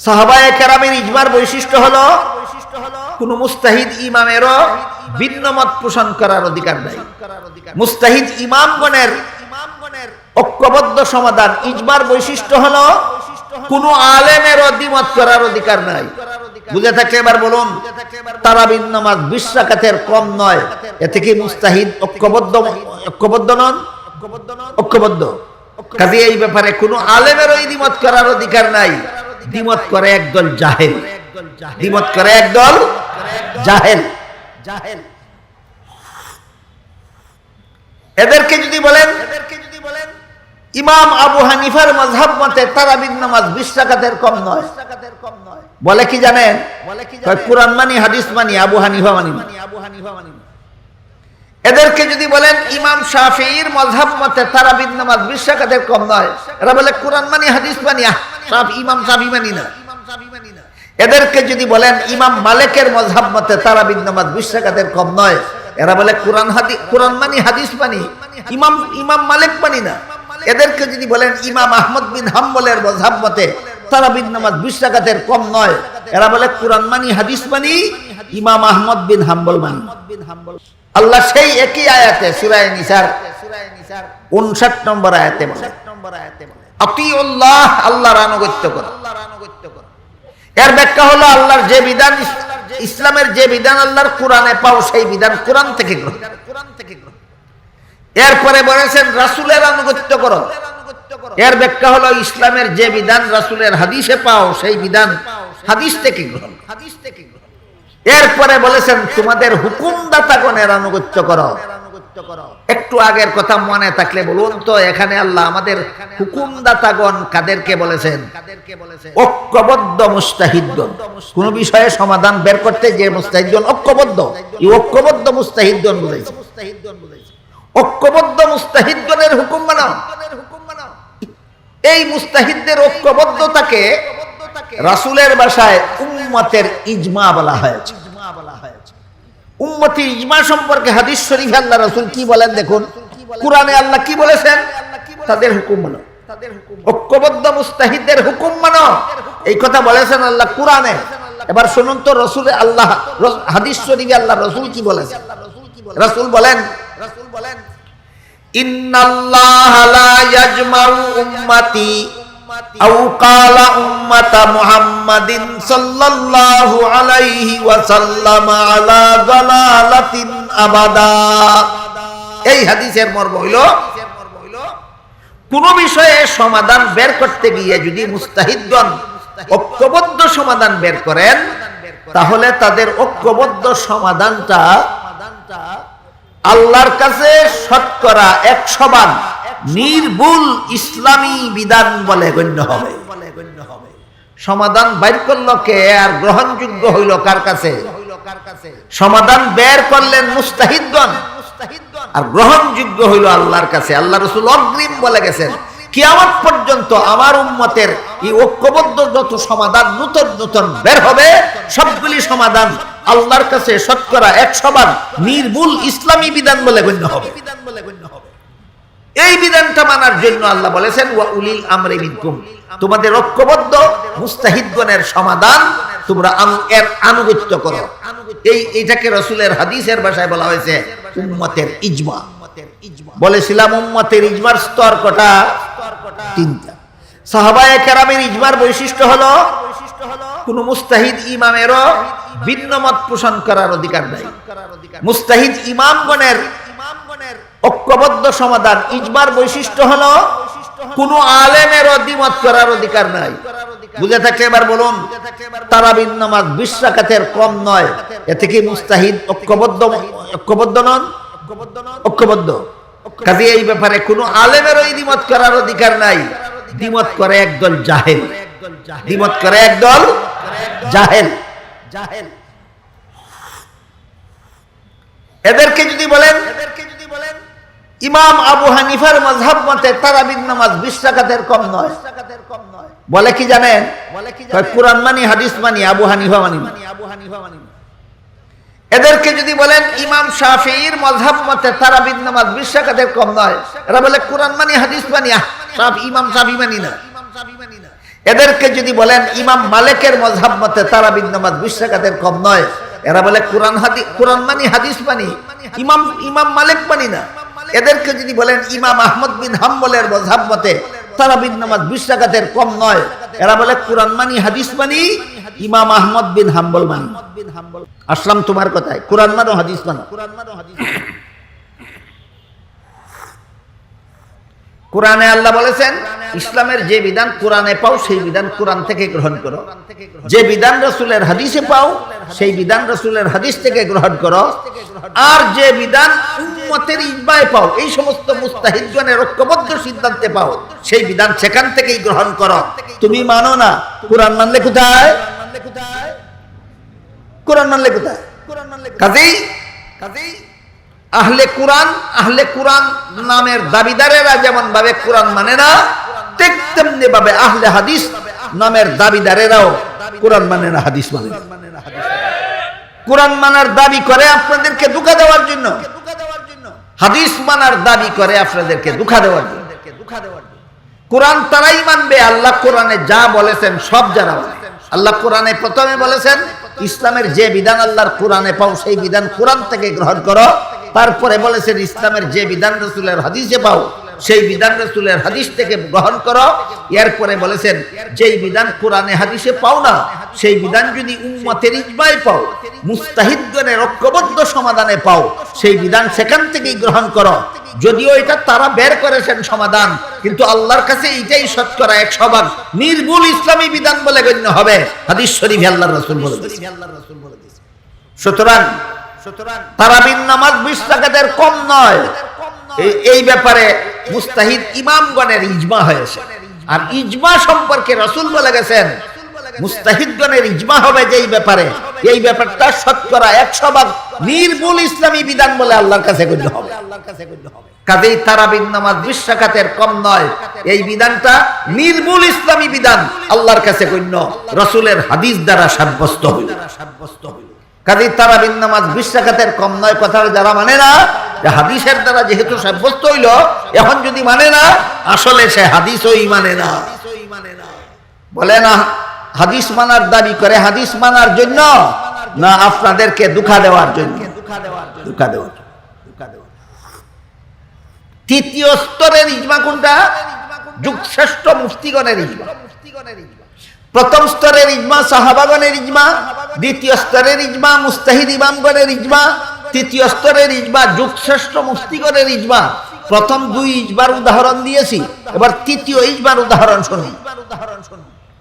সাহাবায়ে কেরামের ইজমার বৈশিষ্ট্য হলো, কোন মুস্তাহিদ ইমামেরও ভিন্ন মত পোষণ করার অধিকার নাই। মুস্তাহিদ ইমামগণের ঐক্যবদ্ধ সমাধান ইজমার বৈশিষ্ট্য হলো, কোন আলেমেরও দ্বিমত করার অধিকার নাই। বুঝে থাকলে এবার বলুন, তারাবিন নামাজ বিশ রাকাতের কম নয়, এ থেকে মুস্তাহিদ ঐক্যবদ্ধ ঐক্যবদ্ধ নন? ঐক্যবদ্ধ। কাজে এই ব্যাপারে কোনো আলেমেরও দ্বিমত করার অধিকার নাই। দ্বিমত করে একদল জাহেল। দ্বিমত করে একদল জাহেল। জাহেল। এদেরকে যদি বলেন এদেরকে যদি বলেন ইমাম আবু হানিফার মজহাব মতে তারাবিন নামাজ বিশ টাকাতের কম নয়। বলে কি জানেন? কয়, কোরআন মানি, হাদিস মানি, আবু হানিফা মানি আবু হানিফা মানি এদেরকে যদি বলেন, ইমাম শাফির মজহাব মতে তারাবিন নামাজ বিশ কম নয়। এরা বলে, কোরআন মানি, হাদিস মানি সাফ ইমাম শাফি মানি না। এদেরকে যদি বলেন ইমাম মালিকের মজহাব মতে তারাবিন নামাজ বিশ টাকাতের কম নয়। এরা বলে কোরআন হাদি কোরআন মানি হাদিস মানি। ইমাম ইমাম মালিক মানি না। এদেরকে যদি বলেন ইমাম আহমদ বিন হাম্বলের মজহাব মতে তারাবিন নামাজ বিশ টাকাতের কম নয়। এরা বলে কোরআন মানি হাদিস মানি ইমাম আহমদ বিন হাম্বল মানি। আল্লাহ সেই একই আয়াতে সুরায় নিসার উনষাট নম্বর আয়াতে বলে। আতিউল্লাহ, আল্লাহর আনুগত্য করো। এর ব্যাখ্যা হলো আল্লাহর যে বিধান ইসলামের যে বিধান আল্লাহর কোরআনে পাও, সেই বিধান কোরআন থেকে গ্রহণ। এরপরে বলেছেন, রাসূলের আনুগত্য করো। এর ব্যাখ্যা হলো ইসলামের যে বিধান রাসূলের হাদিসে পাও, সেই বিধান হাদিস থেকে গ্রহণ। হাদিস থেকে গ্রহণ এরপরে বলেছেন, তোমাদের হুকুমদাতাগণের আনুগত্য করো। একটু আগের কথা মনে থাকলে বলুন তো এখানে আল্লাহ আমাদের হুকুমদাতাগণ কাদেরকে বলেছেন? ঐক্যবদ্ধ মুস্তাহিদগণ। কোন বিষয়ে সমাধান বের করতে যে মুস্তাহিদগণ ঐক্যবদ্ধ এই ঐক্যবদ্ধ মুস্তাহিদগণ বুঝাইছে ঐক্যবদ্ধ মুস্তাহিদগণের হুকুম মানাও এই মুস্তাহিদদের ঐক্যবদ্ধতাকে রাসূলের ভাষায় উম্মতের ইজমা বলা হয়েছে। উম্মতির ইজমা সম্পর্কে হাদিস শরীফে আল্লাহ রাসূল কি বলেন দেখুন? কোরআনে আল্লাহ কি বলেছেন? তাদের হুকুম মানো। ঐক্যবদ্ধ মুস্তাহিদদের হুকুম মানো। এই কথা বলেছেন আল্লাহ কোরআনে। এবার শুনুন তো রসুল আল্লাহ হাদিস শরীফে আল্লাহ রসুল কি বলেছেন? রসুল বলেন রসুল বলেন, ইন্নাল্লাহ লা ইয়াজমাউ উম্মতি আও কালা উম্মাতা মুহাম্মাদিন সাল্লাল্লাহু আলাইহি ওয়াসাল্লাম আলা দালালাতিন আবাদা। এই হাদিসের মর্ম হইল, কোন বিষয়ে সমাধান বের করতে গিয়ে যদি মুস্তাহিদগণ ঐক্যবদ্ধ সমাধান বের করেন, তাহলে তাদের ঐক্যবদ্ধ সমাধানটা আল্লাহর কাছে শতকরা একশো ভাগ নির্ভুল ইসলামী বিধান বলে গণ্য হবে। সমাধান বাইর করল কে আর গ্রহণযোগ্য হইল কার কাছে? সমাধান বের করলেন মুস্তাহিদগণ আর গ্রহণযোগ্য হইল আল্লাহর কাছে। আল্লাহ রসুল অগ্রিম বলে গেছেন, কিয়ামত পর্যন্ত আমার উম্মতের এই ঐক্যবদ্ধ যত সমাধান নূতন নূতন বের হবে, সবগুলি সমাধান আল্লাহর কাছে শতকরা একশো ভাগ নির্ভুল ইসলামী বিধান বলে গণ্য হবে। এই বিধানটা মানার জন্য আল্লাহ বলেছেন, ওয়া উলিল আমরে মিনকুম। তোমাদের ঐক্যবদ্ধ, মুস্তাহিদগণের সমাধান তোমরা এর আনুগত্য করো। এই এটাকে রসুলের হাদিসের ভাষায় বলা হয়েছে, উম্মতের ইজমা। বলেছিলাম, উম্মতের ইজমার স্তর কটা? তিনটা। সাহাবায়ে কেরামের ইজমার বৈশিষ্ট্য হলো, কোন মুস্তাহিদ ইমামেরও ভিন্ন মত পোষণ করার অধিকার নাই। মুস্তাহিদ ইমামগণের ঐক্যবদ্ধ সমাধান ইজমার বৈশিষ্ট্য হলো, কোন আলেমের দ্বিমত করার অধিকার নাই। বুঝে থাকলে এবার বলুন, তারাবিন নামাজ বিশ রাকাতের কম নয় এ থেকে মুস্তাহিদ ঐক্যবদ্ধ ঐক্যবদ্ধ নন? ঐক্যবদ্ধ। কাজে এই ব্যাপারে কোন আলেমের ওই দ্বিমত করার অধিকার নাই। দ্বিমত করে একদল জাহেল। দ্বিমত করে একদল জাহেল। জাহেল এদেরকে যদি বলেন এদেরকে যদি বলেন ইমাম আবু হানিফার মজহাব মতে তারাবিন নামাজ বিশ টাকাতের কম নয়। বলে কি জানেন? কোরআন মানি হাদিস মানি আবু হানিফা মানি। আবু হানিফা মানি এদেরকে যদি বলেন ইমাম শাফির মজহাব মতে তারাবিন নামাজ বিশ টাকাতের কম নয়। এরা বলে কোরআন মানি হাদিস মানি সাফ ইমাম শাফি মানি না। এদেরকে যদি বলেন ইমাম মালিকের মজহাব মতে তারাবিন নামাজ বিশ রাকাতের কম নয়। এরা বলে কোরআন হাদি কোরআন মানি হাদিস মানি। ইমাম ইমাম মালিক মানি না। এদেরকে যদি বলেন ইমাম আহমদ বিন হাম্বলের মজহাব মতে তারাবিন নামাজ বিশ রাকাতের কম নয়। এরা বলে কোরআন মানি, হাদিস মানি, ইমাম আহমদ বিন হাম্বল মানি। আসলাম তোমার কথায়, কোরআন মানো, হাদিস মানো। কোরআন মানো হাদিস কোরআনে আল্লাহ বলেছেন, ইসলামের যে বিধান কোরআনে পাও, সেই বিধান কোরআন থেকে গ্রহণ করো। যে বিধান রসুলের হাদিসে পাও, সেই বিধান রসুলের হাদিস থেকে গ্রহণ করো। আর যে বিধান উম্মতের ইজমায় পাও, এই সমস্ত মুস্তাহিদগণের ঐক্যবদ্ধ সিদ্ধান্তে পাও, সেই বিধান সেখান থেকেই গ্রহণ করো। তুমি মানো না, কোরআন মানলে কোথায়? কোরআন মানলে কোথায়? কোরআন মানে মানে মানে মানার দাবি করে আপনাদেরকে দুঃখা দেওয়ার জন্য। হাদিস মানার দাবি করে আপনাদেরকে দুঃখা দেওয়ার জন্য। কোরআন তারাই মানবে, আল্লাহ কোরআনে যা বলেছেন সব যারা বলে আল্লাহ কোরআনে প্রথমে বলেছেন, ইসলামের যে বিধান আল্লাহর কোরআনে পাও, সেই বিধান কোরআন থেকে গ্রহণ করো। তারপরে বলেছেন, ইসলামের যে বিধান রসুলের হাদিসে পাও সেই বিধান রসুলের হাদিস থেকে গ্রহণ করো। এরপরে বলেছেন, যেই বিধান কোরআনে হাদিসে পাও না, সেই বিধান যদি উম্মতের ইজমায় পাও, মুস্তাহিদগণের ঐক্যবদ্ধ সমাধানে পাও, সেই বিধান সেখান থেকেই গ্রহণ করো। যদিও এটা তারা বের করেছেন সমাধান, কিন্তু আল্লাহর কাছে এইটাই শতকরা এক সবার নির্ভুল ইসলামী বিধান বলে গণ্য হবে। হাদিস শরীফ আল্লাহ রসুল বলে। সুতরাং সুতরাং তারাবিন নামাজ বিশ টাকাদের কম নয়। এই- ব্যাপারে মুস্তাহিদ ইমামগণের ইজমা হয়েছে। আর ইজমা সম্পর্কে রসুল বলে গেছেন, মুস্তাহিদগণের ইজমা হবে যে এই ব্যাপারে। এই ব্যাপারটা শতকরা একশো ভাগ নির্ভুল ইসলামী বিধান বলে আল্লাহর কাছে গণ্য হবে। কাজেই তারাবিন নামাজ বিশ রাকাতের কম নয়, এই বিধানটা নির্ভুল ইসলামী বিধান আল্লাহর কাছে গণ্য। রসুলের হাদিস দ্বারা সাব্যস্ত হইল। সাব্যস্ত হইল কাজেই তারাবিন নামাজ বিশ রাকাতের কম নয় কথা যারা মানে না হাদিসের দ্বারা যেহেতু সাব্যস্ত হইল, এখন যদি মানে না, আসলে সে হাদিসই মানে না। বলে না, হাদিস মানার দাবি করে, হাদিস মানার জন্য না আপনাদেরকে দুঃখা দেওয়ার জন্য? দুঃখা দেওয়ার তৃতীয় স্তরের ইজমা কোনটা? যুগশ্রেষ্ঠ মুফতিগণের ইজমা। প্রথম স্তরের ইজমা সাহাবাগণের ইজমা, দ্বিতীয় স্তরের ইজমা মুস্তাহিদ ইমামগণের ইজমা তৃতীয় স্তরের ইজমা যুগশ্রেষ্ঠ মুফতিগণের ইজমা প্রথম দুই ইজবার উদাহরণ দিয়েছি, এবার তৃতীয় ইজবার উদাহরণ শুনুন।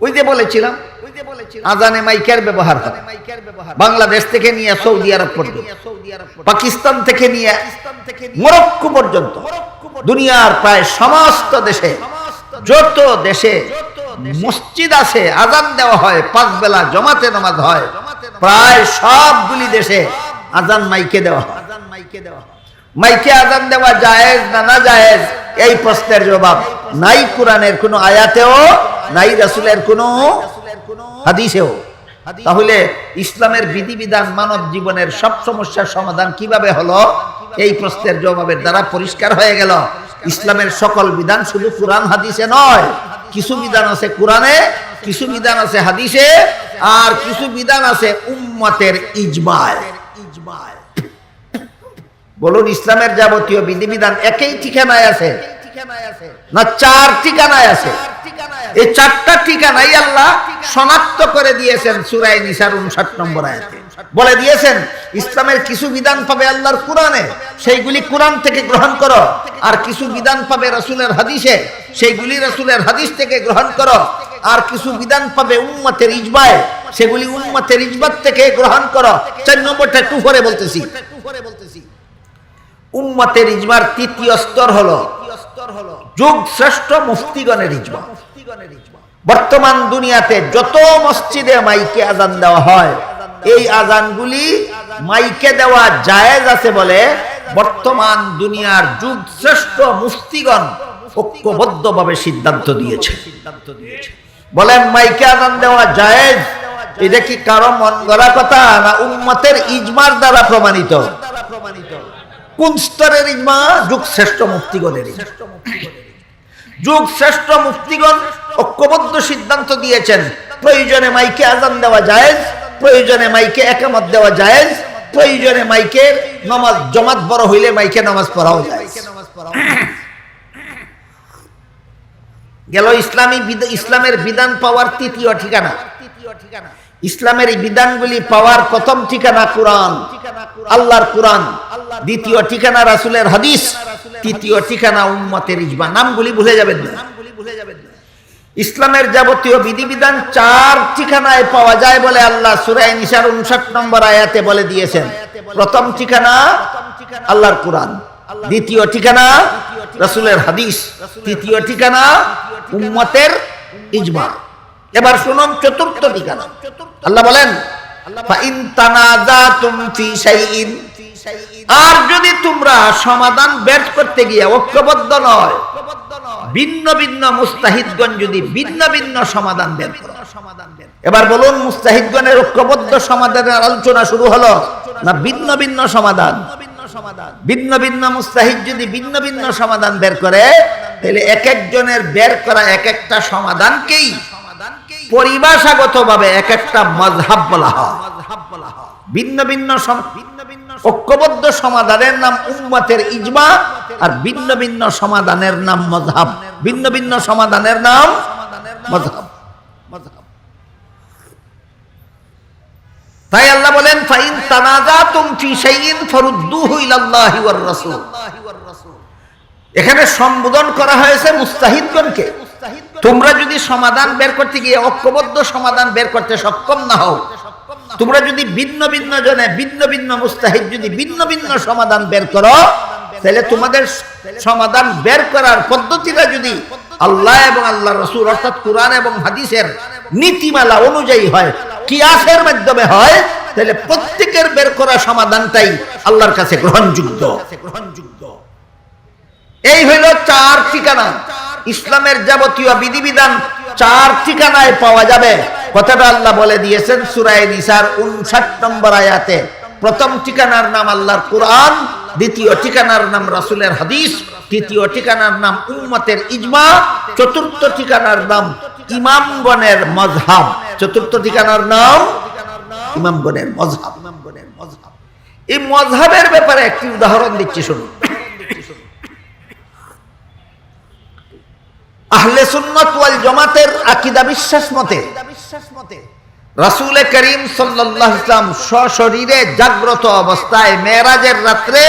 ওই যে বলেছিলাম, আজানে মাইকের ব্যবহার করে বাংলাদেশ থেকে নিয়ে সৌদি আরব পর্যন্ত, পাকিস্তান থেকে নিয়ে মরক্কো পর্যন্ত, দুনিয়ার প্রায় সমস্ত দেশে, যত দেশে মসজিদ আছে, আজান দেওয়া হয় পাঁচ বেলা জমাতে নামাজ হয়, প্রায় সবগুলি দেশে আজান মাইকে দেওয়া হয়। মাইকে দেওয়া মাইকে আজান দেওয়া জায়েজ না না জায়েজ? এই প্রশ্নের জবাব নাই কোরআনের কোনো আয়াতেও, নাই রাসূলের কোনো হাদিসেও। তাহলে ইসলামের বিধিবিধান মানব জীবনের সব সমস্যার সমাধান কীভাবে হলো? এই প্রশ্নের জবাবের দ্বারা পরিষ্কার হয়ে গেল। ইসলামের সকল বিধান শুধু কোরআন হাদিসে নয়। কিছু বিধান আছে কোরআনে, কিছু বিধান আছে হাদিসে, আর কিছু বিধান আছে উম্মতের ইজমায়। বলুন, ইসলামের যাবতীয় বিধিবিধান একই ঠিকানায় আছে? না চার ঠিকানায় আছে? এই চারটা ঠিকানাই আল্লাহ শনাক্ত করে দিয়েছেন সুরাই নিসার উনষাট নম্বর আয়াতে। বলে দিয়েছেন, ইসলামের কিছু বিধান পাবে আল্লাহর কোরআনে, সেইগুলি কোরআন থেকে গ্রহণ করো। আর কিছু বিধান পাবে রসুলের হাদিসে, সেইগুলি রসুলের হাদিস থেকে গ্রহণ করো। আর কিছু বিধান পাবে উম্মতের ইজবায়। সেগুলি উম্মতের ইজবাত থেকে গ্রহণ করো। চার নম্বরটা একটু পরে বলতেছি। উম্মতের ইজমার তৃতীয় স্তর হলো যুগ শ্রেষ্ঠ মুফতিগণের ইজমা বর্তমান দুনিয়াতে যত মসজিদে মাইকে আজান দেওয়া হয়, এই আজানগুলি মাইকে দেওয়া জায়েজ আছে বলে বর্তমান দুনিয়ার যুগ শ্রেষ্ঠ মুফতিগণ ঐক্যবদ্ধভাবে সিদ্ধান্ত দিয়েছে সিদ্ধান্ত দিয়েছে। বলেন, মাইকে আজান দেওয়া জায়েজ? এটা কি কারও মন গড়া কথা না উম্মতের ইজমার দ্বারা প্রমাণিত? কোন স্তরের ইজমা যুগ শ্রেষ্ঠ মুক্তিগণের। যুগ শ্রেষ্ঠ মুফতিগণ ঐক্যবদ্ধ সিদ্ধান্ত দিয়েছেন, প্রয়োজনে মাইকে আজান দেওয়া জায়েজ, প্রয়োজনে মাইকে একামত দেওয়া জায়েজ, প্রয়োজনে মাইকে নামাজ, জমাত বড় হইলে মাইকে নামাজ পড়াও যায় গেল ইসলামী ইসলামের বিধান পাওয়ার তৃতীয় ঠিকানা। ইসলামের এই বিধানগুলি পাওয়ার প্রথম ঠিকানা কোরআন। আল্লাহর কোরআন। দ্বিতীয় ঠিকানা রাসূলের হাদিস। তৃতীয় ঠিকানা উম্মতের ইজমা। নামগুলি ভুলে যাবেন না। ইসলামের যাবতীয় বিধিবিধান চার ঠিকানায় পাওয়া যায় বলে আল্লাহ সুরাই নিসার উনষাট নম্বর আয়াতে বলে দিয়েছেন। প্রথম ঠিকানা আল্লাহর কোরআন। দ্বিতীয় ঠিকানা রাসূলের হাদিস। তৃতীয় ঠিকানা উম্মতের ইজমা এবার শুনুন চতুর্থ ঠিকানা। আল্লাহ বলেন আর যদি তোমরা সমাধান বের করতে গিয়ে ঐক্যবদ্ধ নয় ভিন্ন ভিন্ন মুস্তাহিদগণ যদি ভিন্ন ভিন্ন সমাধান বের করো। এবার বলুন মুস্তাহিদগণের ঐক্যবদ্ধ সমাধানের আলোচনা শুরু হলো না ভিন্ন ভিন্ন সমাধান? ভিন্ন ভিন্ন মুস্তাহিদ যদি ভিন্ন ভিন্ন সমাধান বের করে তাহলে এক একজনের বের করা এক একটা সমাধানকেই পরিভাষাগত ভাবে এক একটা মজহাব বলা হয়। ভিন্ন ভিন্ন ঐক্যবদ্ধ সমাধানের নাম উম্মতের ইজমা আর ভিন্ন ভিন্ন সমাধানের নাম মজহাব ভিন্ন ভিন্ন সমাধানের নাম মজহাব তাই আল্লাহ বলেন, ফাইন তানাজাতুম ফি শাইইন ফারুদ্দুহু ইলাল্লাহি ওয়ার রাসূল। এখানে সম্বোধন করা হয়েছে মুস্তাহিদগণকে। তোমরা যদি সমাধান বের করতে গিয়ে ঐক্যবদ্ধ সমাধান বের করতে সক্ষম না হও, তোমরা যদি ভিন্ন ভিন্ন জনে ভিন্ন ভিন্ন মুস্তাহিদ যদি ভিন্ন ভিন্ন সমাধান বের করো, তাহলে তোমাদের সমাধান বের করার পদ্ধতিটা যদি আল্লাহ এবং আল্লাহ রসুল, অর্থাৎ কোরআন এবং হাদিসের নীতিমালা অনুযায়ী হয় কিয়াসের মাধ্যমে হয়, তাহলে প্রত্যেকের বের করা সমাধানটাই আল্লাহর কাছে গ্রহণযোগ্য। গ্রহণযোগ্য এই হইল চার ঠিকানা। ইসলামের যাবতীয় বিধিবিধান চার ঠিকানায় পাওয়া যাবে। কথাটা আল্লাহ বলে দিয়েছেন সুরায় নিসার উনষাট নম্বর আয়াতে। প্রথম ঠিকানার নাম আল্লাহর কোরআন, দ্বিতীয় ঠিকানার নাম রাসূলের হাদিস, তৃতীয় ঠিকানার নাম উম্মতের ইজমা, চতুর্থ ঠিকানার নাম ইমামগণের মজহাব চতুর্থ ঠিকানার নাম ইমামগণের মজহাব ইমামগণের মজহাব এই মজহাবের ব্যাপারে একটি উদাহরণ দিচ্ছি, শুনুন। আহলে সুন্নাত ওয়াল জামাতের আকীদা বিশ্বাস মতে, রাসূল করিম সাল্লাল্লাহু ইসলাম সশরীরে জাগ্রত অবস্থায় মেরাজের রাত্রে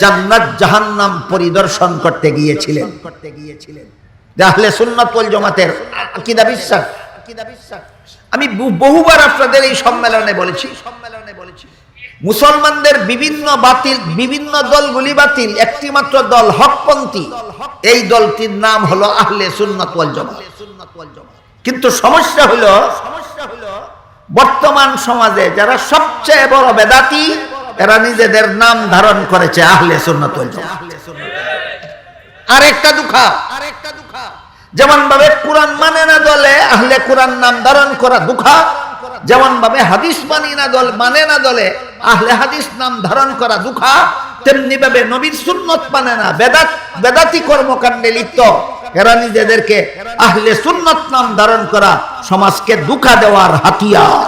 জান্নাত জাহান্নাম পরিদর্শন করতে গিয়েছিলেন। করতে গিয়েছিলেন আহলে সুন্নাত ওয়াল জামাতের আকীদা বিশ্বাস আকীদা বিশ্বাস। আমি বহুবার আপনাদের এই সম্মেলনে বলেছি সম্মেলনে বলেছি, মুসলমানদের বিভিন্ন বাতিল, বিভিন্ন দলগুলি বাতিল একটি মাত্র দল হকপন্থী। এই দলটির নাম হলো আহলে সুন্নাত ওয়াল জামাত। কিন্তু সমস্যা হলো সমস্যা হলো বর্তমান সমাজে যারা সবচেয়ে বড় বেদাতি, এরা নিজেদের নাম ধারণ করেছে আহলে সুন্নাত ওয়াল জামাত। আর একটা দুঃখা আর একটা দুঃখা। যেমন ভাবে কোরআন মানে না দলে, আহলে কোরআন নাম ধারণ করা দুঃখা। যেমন ভাবে হাদিস মানি না দল মানে না দলে, আহলে হাদিস নাম ধারণ করা দুঃখা। তেমনি ভাবে নবীর সুন্নত মানে না, বেদাত, বেদাতি কর্মকাণ্ডে লিপ্ত। এরা নিজেদেরকে আহলে সুন্নত নাম ধারণ করা সমাজকে দুঃখা দেওয়ার হাতিয়ার।